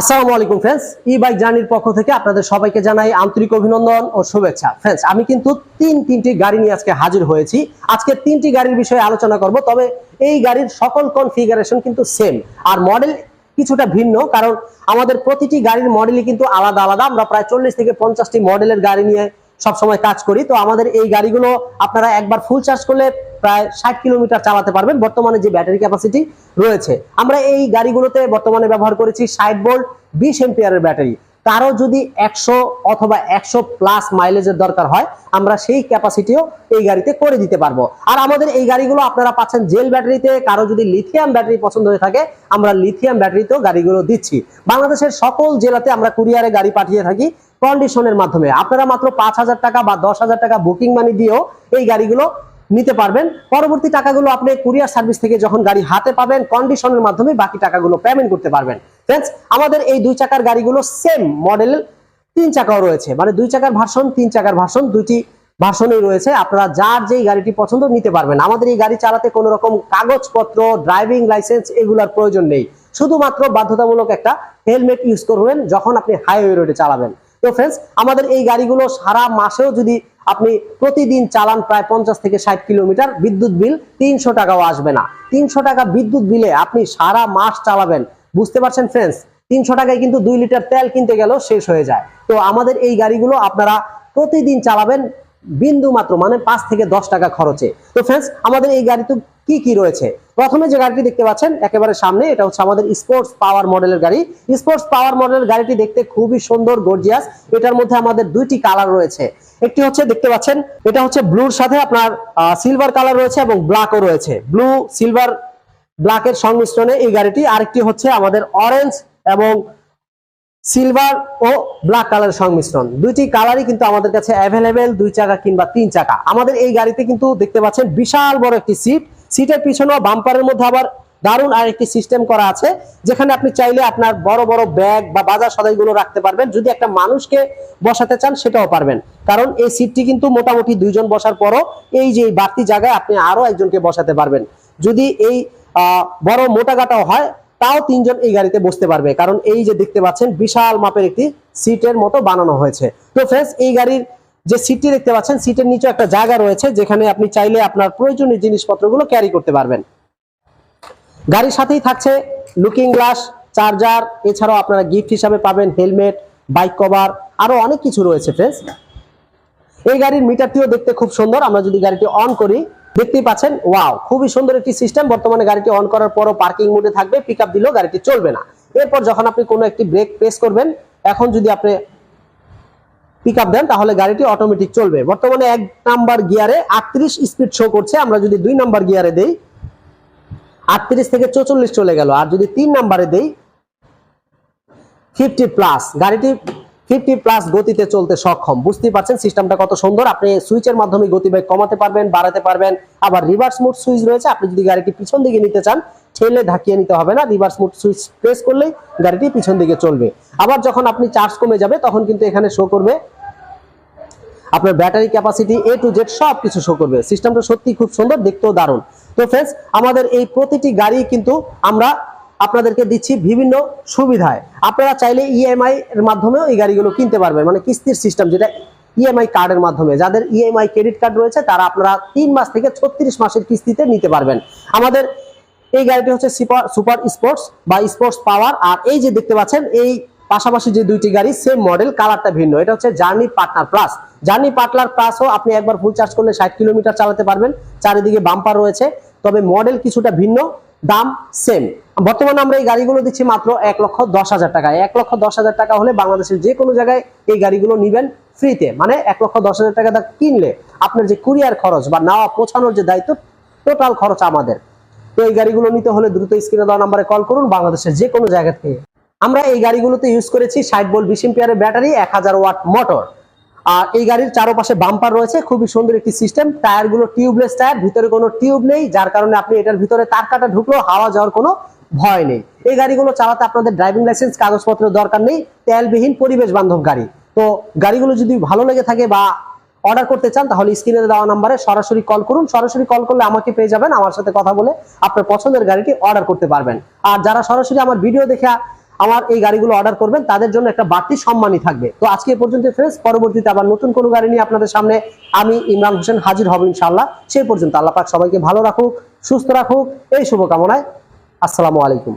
আসসালামু আলাইকুম ফ্রেন্ডস ই বাইক জার্নির পক্ষ থেকে আপনাদের সবাইকে জানাই আন্তরিক অভিনন্দন ও শুভেচ্ছা। ফ্রেন্ডস আমি কিন্তু তিন, তিনটি গাড়ি নিয়ে আজকে হাজির হয়েছি। আজকে তিনটি গাড়ির বিষয়ে আলোচনা করব, তবে এই গাড়ির সকল কনফিগারেশন কিন্তু সেম আর মডেল কিছুটা ভিন্ন, কারণ আমাদের প্রতিটি গাড়ির মডেলই কিন্তু আলাদা আলাদা। আমরা প্রায় চল্লিশ থেকে পঞ্চাশটি মডেলের গাড়ি নিয়ে সবসময় কাজ করি। তো আমাদের এই গাড়িগুলো আপনারা একবার ফুল চার্জ করলে প্রায় ষাট কিলোমিটার চালাতে পারবেন। বর্তমানে যে ব্যাটারি ক্যাপাসিটি রয়েছে। আমরা এই গাড়িগুলোতে বর্তমানে ব্যবহার করেছি ষাট ভোল্ট, বিশ এম্পিয়ারের ব্যাটারি। কারও যদি একশো অথবা একশো প্লাস মাইলেজের দরকার হয়, আমরা সেই ক্যাপাসিটিও এই গাড়িতে করে দিতে পারব। আর আমাদের এই গাড়িগুলো আপনারা পাচ্ছেন জেল ব্যাটারিতে। কারও যদি লিথিয়াম ব্যাটারি পছন্দ হয়ে থাকে, আমরা লিথিয়াম ব্যাটারিতেও গাড়িগুলো দিচ্ছি। বাংলাদেশের সকল জেলাতে আমরা কুরিয়ারে গাড়ি পাঠিয়ে থাকি কন্ডিশনের মাধ্যমে। আপনারা মাত্র পাঁচ হাজার টাকা বা দশ হাজার টাকা বুকিং মানি দিয়েও এই গাড়িগুলো নিতে পারবেন। পরবর্তী টাকাগুলো আপনি কুরিয়ার সার্ভিস থেকে যখন গাড়ি হাতে পাবেন কন্ডিশনের মাধ্যমে বাকি টাকাগুলো পেমেন্ট করতে পারবেন। ফ্রেন্ডস আমাদের এই দুই চাকার গাড়িগুলো সেম মডেল তিন চাকাও রয়েছে। মানে দুই চাকার ভার্সন তিন চাকার ভার্সন দুইটি ভার্সনই রয়েছে। আপনারা যার যেই গাড়িটি পছন্দ নিতে পারবেন। আমাদের এই গাড়ি চালাতে কোনো রকম কাগজপত্র ড্রাইভিং লাইসেন্স এগুলোর প্রয়োজন নেই। শুধুমাত্র বাধ্যতামূলক একটা হেলমেট ইউজ করবেন যখন আপনি হাইওয়ে রোডে চালাবেন। তো ফ্রেন্ডস আমাদের এই গাড়িগুলো সারা মাসেও যদি আপনি প্রতিদিন চালান প্রায় পঞ্চাশ থেকে ষাট কিলোমিটার, বিদ্যুৎ বিল তিনশো টাকাও আসবে না। তিনশো টাকা বিদ্যুৎ বিলে আপনি সারা মাস চালাবেন। বুঝতে পারছেন ফ্রেন্ডস তিনশো টাকায় কিন্তু দুই লিটার তেল কিনতে গেলেও শেষ হয়ে যায়। তো আমাদের এই গাড়িগুলো আপনারা প্রতিদিন চালাবেন বিন্দু মাত্র মানে পাঁচ থেকে দশ টাকা খরচে। তো ফ্রেন্ডস আমাদের এই গাড়িতে কি কি রয়েছে? প্রথমে যে গাড়িটি দেখতে পাচ্ছেন, একেবারে সামনে, এটা হচ্ছে আমাদের স্পোর্টস পাওয়ার মডেলের গাড়ি। স্পোর্টস পাওয়ার মডেলের গাড়িটি দেখতে খুবই সুন্দর গর্জিয়াস এটার মধ্যে আমাদের দুইটি কালার রয়েছে। একটি হচ্ছে দেখতে পাচ্ছেন, এটা হচ্ছে ব্লুর সাথে আপনার সিলভার কালার রয়েছে এবং ব্ল্যাকও রয়েছে। ব্লু সিলভার ব্ল্যাকের সংমিশ্রণে এই গাড়িটি। আরেকটি হচ্ছে আমাদের অরেঞ্জ এবং সিলভার ও ব্ল্যাক কালারের সংমিশ্রণ। দুইটি কালারই কিন্তু আমাদের কাছে অ্যাভেলেবেল দুই চাকা কিংবা তিন চাকা। আমাদের এই গাড়িতে কিন্তু দেখতে পাচ্ছেন বিশাল বড় একটি সিট সিটের পিছনে বাম্পারের মধ্যে আবার দারুণ আরেকটি সিস্টেম করা আছে, যেখানে আপনি চাইলে আপনার বড় বড় ব্যাগ বা বাজার সদাইগুলো রাখতে পারবেন। যদি একটা মানুষকে বসাতে চান, সেটাও পারবেন। কারণ এই সিটটি কিন্তু মোটামুটি দুইজন বসার পরও এই যে বাড়তি জায়গায় আপনি আরও একজনকে বসাতে পারবেন। যদি এই বড় মোটা গাটাও হয়, তাও তিনজন এই গাড়িতে বসতে পারবে। কারণ এই যে দেখতে পাচ্ছেন, বিশাল মাপের একটি সিটের মতো বানানো হয়েছে। তো ফ্রেন্ডস এই গাড়ির যে সিটটি দেখতে পাচ্ছেন, সিটের নিচে একটা জায়গা রয়েছে, যেখানে আপনি চাইলে আপনার প্রয়োজনীয় জিনিসপত্রগুলো ক্যারি করতে পারবেন। গাড়ির সাথেই থাকছে লুকিং গ্লাস চার্জার এছাড়াও আপনারা গিফট হিসাবে পাবেন হেলমেট বাইক কভার আরও অনেক কিছু রয়েছে ফ্রেন্ডস এই গাড়ির মিটারটিও দেখতে খুব সুন্দর, আমরা যদি গাড়িটি অন করি, দেখতেই পাচ্ছেন ওয়াও খুবই সুন্দর একটি সিস্টেম বর্তমানে গাড়িটি অন করার পরও পার্কিং মোডে থাকবে পিক আপ দিলেও গাড়িটি চলবে না। এরপর যখন আপনি কোনো একটি ব্রেক প্রেস করবেন, এখন যদি আপনি পিক আপ দেন, তাহলে গাড়িটি অটোমেটিক চলবে। বর্তমানে এক নাম্বার গিয়ারে আটত্রিশ স্পিড শো করছে। আমরা যদি দুই নাম্বার গিয়ারে দেই, আটত্রিশ থেকে চৌচল্লিশ চলে গেল। আর যদি তিন নাম্বারে দেই ফিফটি প্লাস গাড়িটি ফিফটি প্লাস গতিতে চলতে সক্ষম। বুঝতেই পারছেন, সিস্টেমটা কত সুন্দর। আপনি সুইচের মাধ্যমে গতিবেগ কমাতে পারবেন, বাড়াতে পারবেন। আবার রিভার্স মুড সুইচ রয়েছে, আপনি যদি গাড়িটি পিছন দিকে নিতে চান, ঠেলে ঢাকিয়ে নিতে হবে না। রিভার্স মুড সুইচ প্রেস করলেই গাড়িটি পিছন দিকে চলবে। আবার যখন আপনি চার্জ কমে যাবে, তখন কিন্তু এখানে শো করবে আপনার battery capacity A to Z সব কিছু শো করবে। সিস্টেমটা সত্যি খুব সুন্দর, দেখতেও দারুণ। তো ফ্রেন্ডস আমাদের এই প্রতিটি গাড়ি কিন্তু আমরা আপনাদেরকে দিচ্ছি বিভিন্ন সুবিধায়। আপনারা চাইলে ইএমআই এর মাধ্যমেও এই গাড়িগুলো কিনতে পারবেন। মানে কিস্তির সিস্টেম যেটা ইএমআই কার্ডের মাধ্যমে। যাদের ইএমআই ক্রেডিট কার্ড রয়েছে, তারা আপনারা তিন মাস থেকে ছত্রিশ মাসের কিস্তিতে নিতে পারবেন। আমাদের এই গাড়িটি হচ্ছে সুপার সুপার স্পোর্টস বা স্পোর্টস পাওয়ার। আর এই যে দেখতে পাচ্ছেন, এই পাশাপাশি যে দুইটি গাড়ি সেম মডেল কালারটা ভিন্ন। এটা হচ্ছে journey partner plus journey partner প্লাসও আপনি একবার ফুল চার্জ করলে ষাট কিলোমিটার চালাতে পারবেন। চারিদিকে বাম্পার রয়েছে। তবে মডেল কিছুটা ভিন্ন। দাম সেম বর্তমানে আমরা এই গাড়িগুলো দিচ্ছি মাত্র এক লক্ষ দশ হাজার টাকা এক লক্ষ দশ হাজার টাকা হলে বাংলাদেশের যে কোনো জায়গায় এই গাড়িগুলো নিবেন ফ্রিতে মানে এক লক্ষ দশ হাজার টাকা কিনলে আপনার যে কুরিয়ার খরচ বা নেওয়া, পৌঁছানোর যে দায়িত্ব টোটাল খরচ আমাদের। তো এই গাড়িগুলো নিতে হলে দ্রুত স্ক্রিনে দেওয়া নাম্বারে কল করুন, বাংলাদেশের যে কোনো জায়গা থেকে। আমরা এই গাড়িগুলোতে ইউজ করেছি ষাট বল বিশ এম্পিয়ারের ব্যাটারি এক হাজার ওয়াট মোটর আর এই গাড়ির চারপাশে বাম্পার রয়েছে, খুবই সুন্দর একটি সিস্টেম টায়ারগুলো টিউবলেস টায়ার, ভিতরে কোনো টিউব নেই, যার কারণে আপনি এটার ভিতরে তার কাটা ঢুকলেও হাওয়া যাওয়ার কোনো ভয় নেই। এই গাড়িগুলো চালাতে আপনাদের ড্রাইভিং লাইসেন্স কাগজপত্রের দরকার নেই, তেলবিহীন পরিবেশ বান্ধব গাড়ি। তো গাড়িগুলো যদি ভালো লেগে থাকে বা অর্ডার করতে চান, তাহলে স্ক্রিনে দেওয়া নাম্বারে সরাসরি কল করুন। সরাসরি কল করলে আমাকে পেয়ে যাবেন, আমার সাথে কথা বলে আপনার পছন্দের গাড়িটি অর্ডার করতে পারবেন। আর যারা সরাসরি আমার ভিডিও দেখে আমার এই গাড়িগুলো অর্ডার করবেন, তাদের জন্য একটা বাড়তি সম্মানই থাকবে। তো আজকে পর্যন্ত ফ্রেন্ডস পরবর্তীতে আবার নতুন কোনো গাড়ি নিয়ে আপনাদের সামনে আমি ইমরান হোসেন হাজির হব ইনশাআল্লাহ। সেই পর্যন্ত আল্লাহ পাক সবাইকে ভালো রাখুক, সুস্থ রাখুক, এই শুভকামনায়। আসসালামু আলাইকুম।